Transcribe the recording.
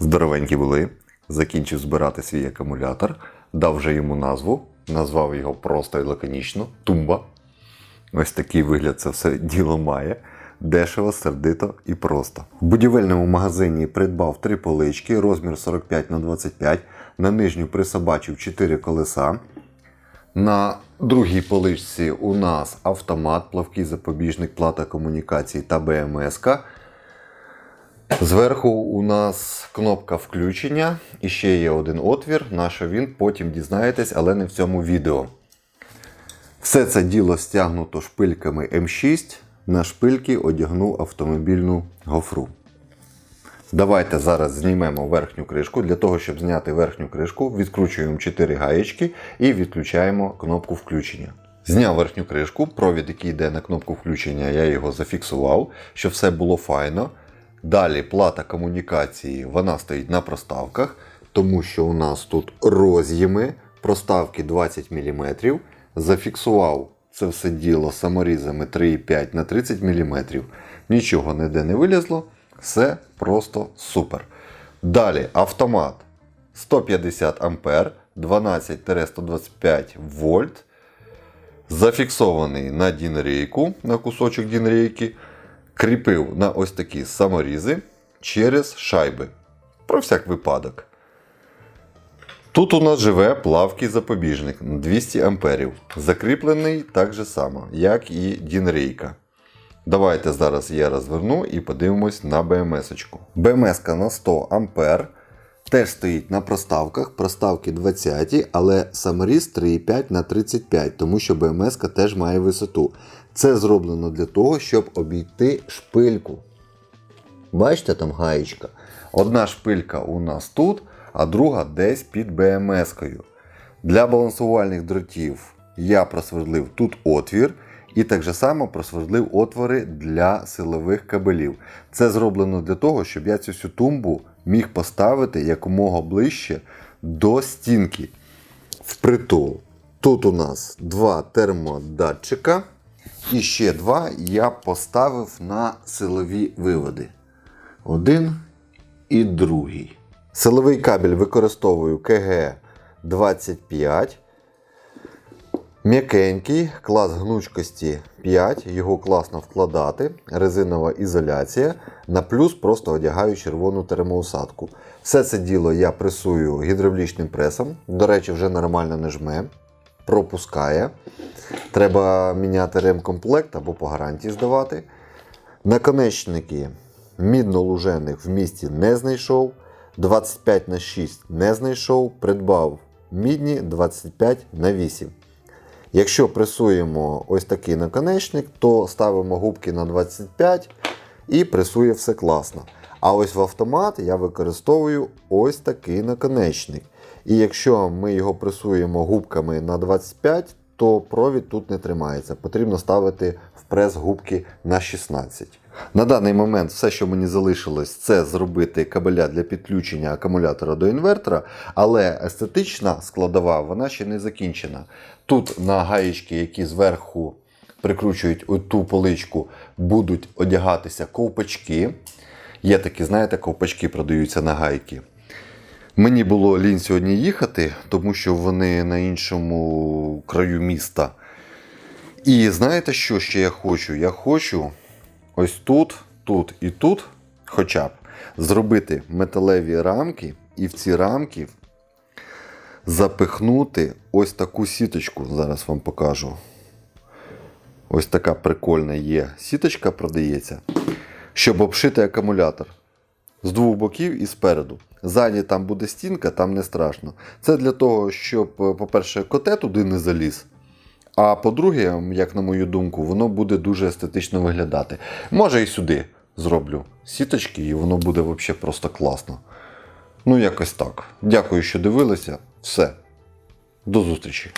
Здоровенькі були. Закінчив збирати свій акумулятор, дав вже йому назву, назвав його просто і лаконічно Тумба. Ось такий вигляд це все діло має. Дешево, сердито і просто. В будівельному магазині придбав три полички, розмір 45 на 25. На нижню присобачив 4 колеса. На другій поличці у нас автомат, плавкий запобіжник, плата комунікацій та БМС. Зверху у нас кнопка включення і ще є один отвір, на що він потім дізнаєтесь, але не в цьому відео. Все це діло стягнуто шпильками М6. На шпильки одягнув автомобільну гофру. Давайте зараз знімемо верхню кришку. Для того, щоб зняти верхню кришку, відкручуємо 4 гаєчки і відключаємо кнопку включення. Зняв верхню кришку, провід, який йде на кнопку включення, я його зафіксував, щоб все було файно. Далі плата комунікації вона стоїть на проставках, тому що у нас тут роз'єми, проставки 20 мм. Зафіксував це все діло саморізами 3,5 на 30 мм. Нічого ніде не вилізло. Все просто супер. Далі автомат 150 А, 12-125 вольт. Зафіксований на дінрейку, на кусочок дінрейки. Кріпив на ось такі саморізи через шайби. Про всяк випадок. Тут у нас живе плавкий запобіжник 200 амперів. Закріплений так же само, як і дінрейка. Давайте зараз я розверну і подивимось на БМС-очку. БМС на 100 ампер. Теж стоїть на проставках, проставки 20, але саморіз 3,5 на 35, тому що БМС теж має висоту. Це зроблено для того, щоб обійти шпильку. Бачите, там гаєчка. Одна шпилька у нас тут, а друга десь під БМС-кою. Для балансувальних дротів я просвердлив тут отвір. І так же само просвердлив отвори для силових кабелів. Це зроблено для того, щоб я цю всю тумбу міг поставити якомога ближче до стінки. Впритул. Тут у нас два термодатчика. І ще два я поставив на силові виводи. Один і другий. Силовий кабель використовую КГ 25. М'якенький, клас гнучкості 5, його класно вкладати, резинова ізоляція. На плюс просто одягаю червону термоусадку. Все це діло я пресую гідравлічним пресом. До речі, вже нормально не жме, пропускає. Треба міняти ремкомплект або по гарантії здавати. Наконечники мідно-лужених в місті не знайшов. 25 на 6 не знайшов. Придбав мідні 25 на 8. Якщо пресуємо ось такий наконечник, то ставимо губки на 25 і пресує все класно. А ось в автомат я використовую ось такий наконечник. І якщо ми його пресуємо губками на 25, то провід тут не тримається. Потрібно ставити в прес губки на 16. На даний момент все, що мені залишилось, це зробити кабеля для підключення акумулятора до інвертора, але естетична складова вона ще не закінчена. Тут на гаєчки, які зверху прикручують ту поличку, будуть одягатися ковпачки. Є такі, знаєте, ковпачки продаються на гайки. Мені було лінь сьогодні їхати, тому що вони на іншому краю міста. І знаєте, що ще я хочу? Я хочу ось тут, тут і тут, хоча б, зробити металеві рамки, і в ці рамки запихнути ось таку сіточку. Зараз вам покажу. Ось така прикольна є сіточка продається, щоб обшити акумулятор з двох боків і спереду. Ззаді там буде стінка, там не страшно. Це для того, щоб, по-перше, коте туди не заліз. А по-друге, як на мою думку, воно буде дуже естетично виглядати. Може і сюди зроблю сіточки, і воно буде взагалі просто класно. Ну, якось так. Дякую, що дивилися. Все. До зустрічі.